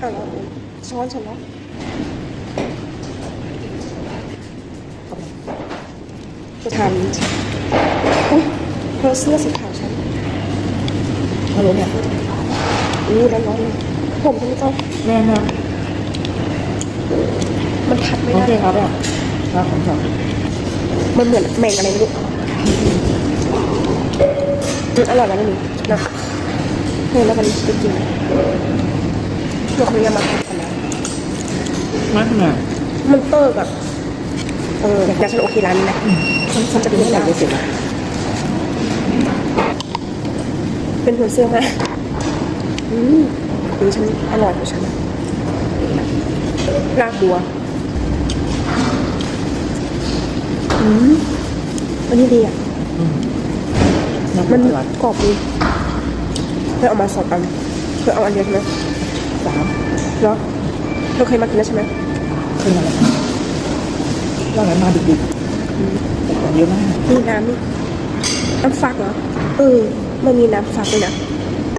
อะแล้วช้อนฉันเนาะจะทานอุ๊ยเธอเสื้อสีขาวฉันฮัลโหลเนี่ยอู้ร้อนร้อนๆเลยผมฉันก็แม่แม่มันทัดไม่ได้โอเคครับอะครับผมครับมันเหมือนแมงอะไรไม่รู้อร่อยนะนี่นะเฮ้ยแล้วมันไปกิน เราคุยกันมาก่อนนะไม่แม่มันเตอร์แบบเออแต่ฉันโอเคร้านนี้นะฉันจะเป็นไม่ที่ไหนนจะเสร็จอะเป็นหัวเสื้อมาอืมหรือฉันอร่อยกว่าฉันนะลากบัวอืมอันนี้ดีอะมันกรอบดีเธอเอามาสองอันเธอเอาอันเดียวใช่ไหม สามเหรอเธอเคยมากินแล้วใช่ไหมขึ้นอะไรว่าไงมาดึกๆแต่ของเยอะมากมีน้ำนี่น้ำฟักเหรอเออมันมีน้ำฟักด้วยนะ